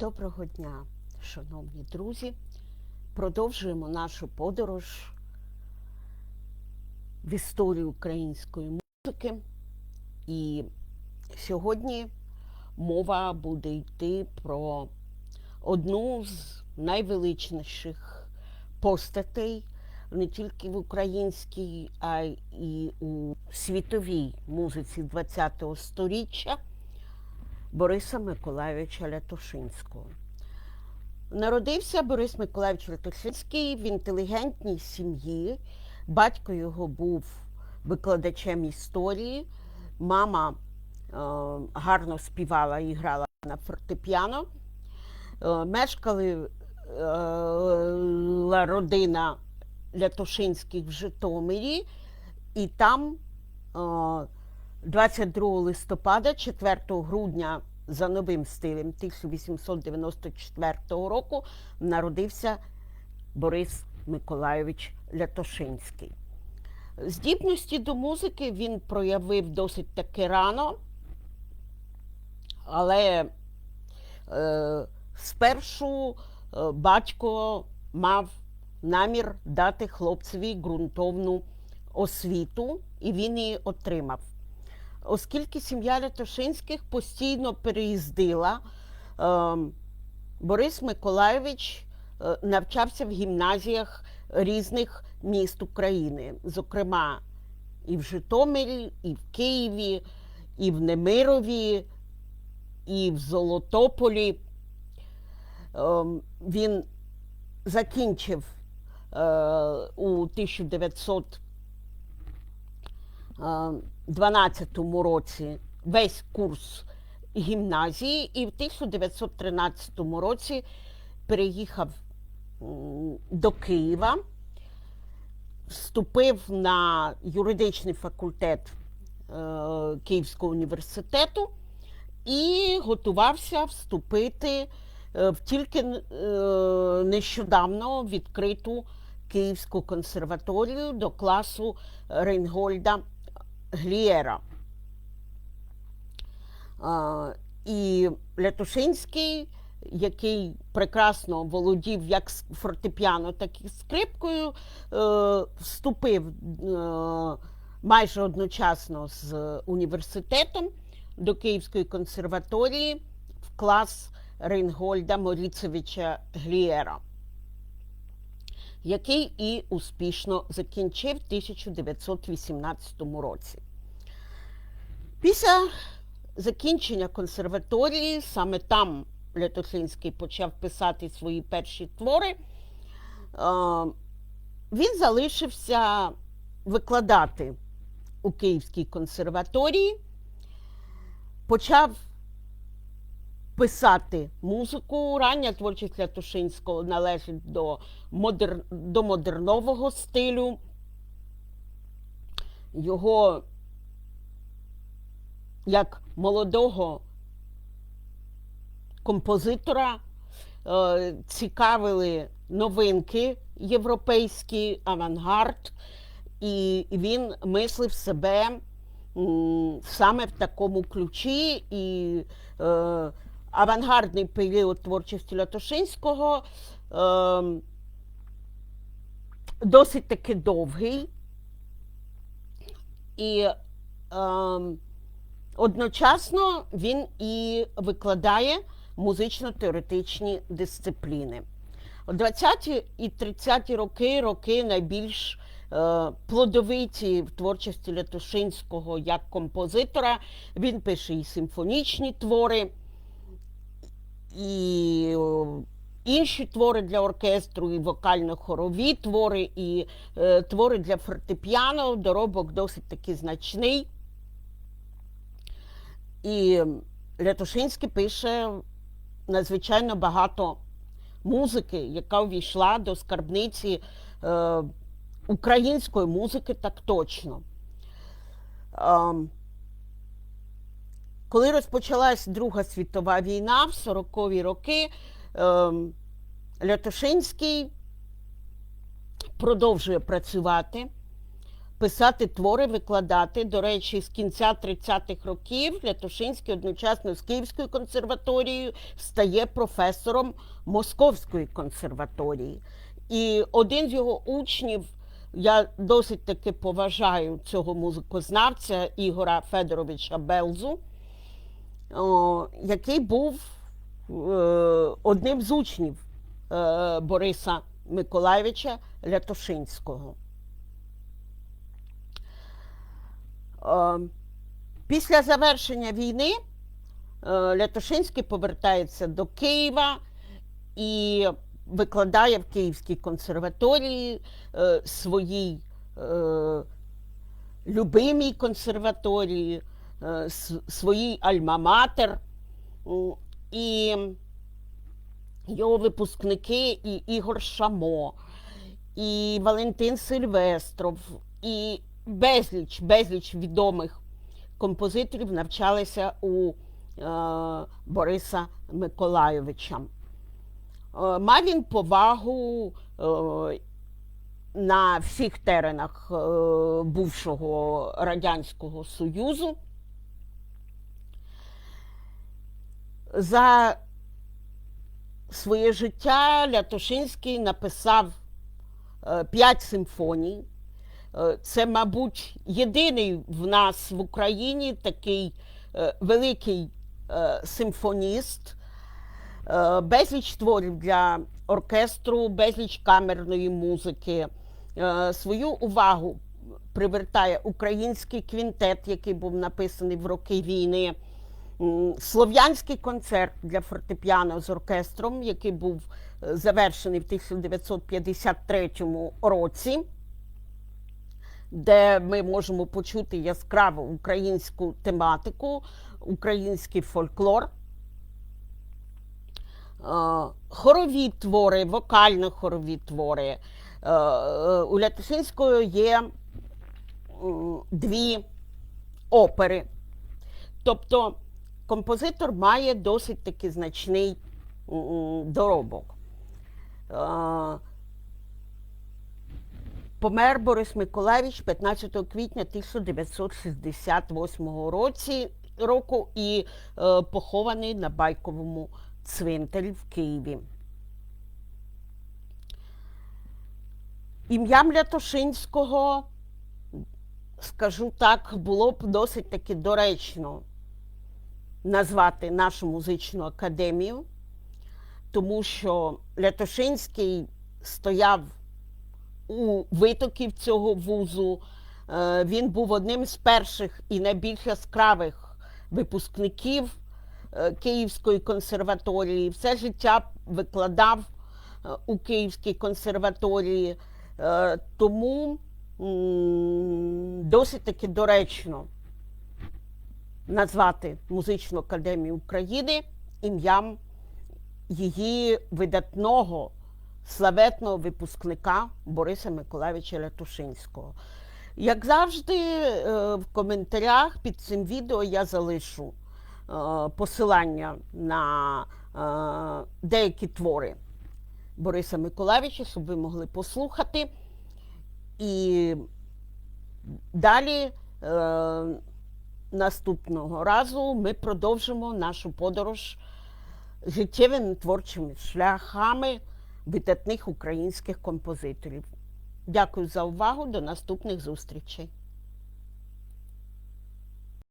Доброго дня, шановні друзі. Продовжуємо нашу подорож в історію української музики. І сьогодні мова буде йти про одну з найвеличніших постатей не тільки в українській, а й у світовій музиці ХХ століття. Бориса Миколайовича Лятошинського. Народився Борис Миколайович Лятошинський в інтелігентній сім'ї. Батько його був викладачем історії. Мама е, гарно співала і грала на фортепіано. Е, мешкали е, родина Лятошинських в Житомирі, і там е, 22 листопада, 4 грудня за новим стилем 1894 року народився Борис Миколайович Лятошинський. Здібності до музики він проявив досить таки рано, але е, спершу е, батько мав намір дати хлопцеві ґрунтовну освіту, і він її отримав оскільки сім'я Лятошинських постійно переїздила, е, Борис Миколайович е, навчався в гімназіях різних міст України, зокрема, і в Житомирі, і в Києві, і в Немирові, і в Золотополі. Е, він закінчив у 1900 12 році весь курс гімназії і в 1913 році переїхав до Києва, вступив на юридичний факультет е, Київського університету і готувався вступити в тільки е, нещодавно відкриту Київську консерваторію до класу Рейнгольда Глієра. І Лятушинський, який прекрасно володів як фортепіано, так і скрипкою, е, вступив е, майже одночасно з університетом до Київської консерваторії в клас Рейнгольда Моріцевича Глієра який і успішно закінчив в 1918 році. Після закінчення консерваторії, саме там Лятошинський почав писати свої перші твори, він залишився викладати у Київській консерваторії, почав писати музику. Рання творчість Лятушинського належить до, модер... до модернового стилю. Його як молодого композитора е, цікавили новинки європейські, авангард, і він мислив себе м, саме в такому ключі. і е, авангардний період творчості Лятошинського е, досить таки довгий. І е, одночасно він і викладає музично-теоретичні дисципліни. 20-ті і 30-ті роки роки найбільш е, плодовиті в творчості Лятошинського як композитора. Він пише і симфонічні твори і інші твори для оркестру, і вокально-хорові твори, і е, твори для фортепіано, доробок досить таки значний. І Лятошинський пише надзвичайно багато музики, яка увійшла до скарбниці е, української музики так точно. Е, коли розпочалась Друга світова війна в 40-ві роки, ем, Лятошинський продовжує працювати, писати твори, викладати. До речі, з кінця 30-х років Лятошинський одночасно з Київською консерваторією стає професором Московської консерваторії. І один з його учнів, я досить таки поважаю цього музикознавця Ігора Федоровича Белзу, який був е, одним з учнів е, Бориса Миколайовича Лятошинського. Е, Після завершення війни Лятошинський повертається до Києва і викладає в Київській консерваторії своїй любимій консерваторії, своїй альма-матер. І його випускники і Ігор Шамо, і Валентин Сильвестров, і безліч, безліч відомих композиторів навчалися у е, Бориса Миколайовича. Е, Мав він повагу е, на всіх теренах е, бувшого Радянського Союзу. За своє життя Лятошинський написав е, п'ять симфоній. Е, Це, мабуть, єдиний в нас в Україні такий е, великий симфоніст, безліч творів для оркестру, безліч камерної музики. Свою увагу привертає український квінтет, який був написаний в роки війни. Слов'янський концерт для фортепіано з оркестром, який був е, завершений в 1953 році, де ми можемо почути яскраву українську тематику, український фольклор. Е, Хорові твори, вокально-хорові твори. Е, У Лятошинського є дві опери. Тобто композитор має досить таки значний доробок. Помер Борис Миколаївич 15 квітня 1968 році, року і е, похований на Байковому цвинтарі в Києві. Ім'ям Лятошинського, скажу так, було б досить таки доречно назвати нашу музичну академію, тому що Лятошинський стояв у витоків цього вузу. Е, Він був одним з перших і найбільш яскравих випускників е, Київської консерваторії. Все життя викладав е, у Київській консерваторії. Тому досить таки доречно назвати Музичну академію України ім'ям її видатного славетного випускника Бориса Миколаївича Лятушинського. Як завжди, е, в коментарях під цим відео я залишу е, посилання на е, деякі твори Бориса Миколаївича, щоб ви могли послухати. І далі наступного разу ми продовжимо нашу подорож життєвими творчими шляхами видатних українських композиторів. Дякую за увагу. До наступних зустрічей.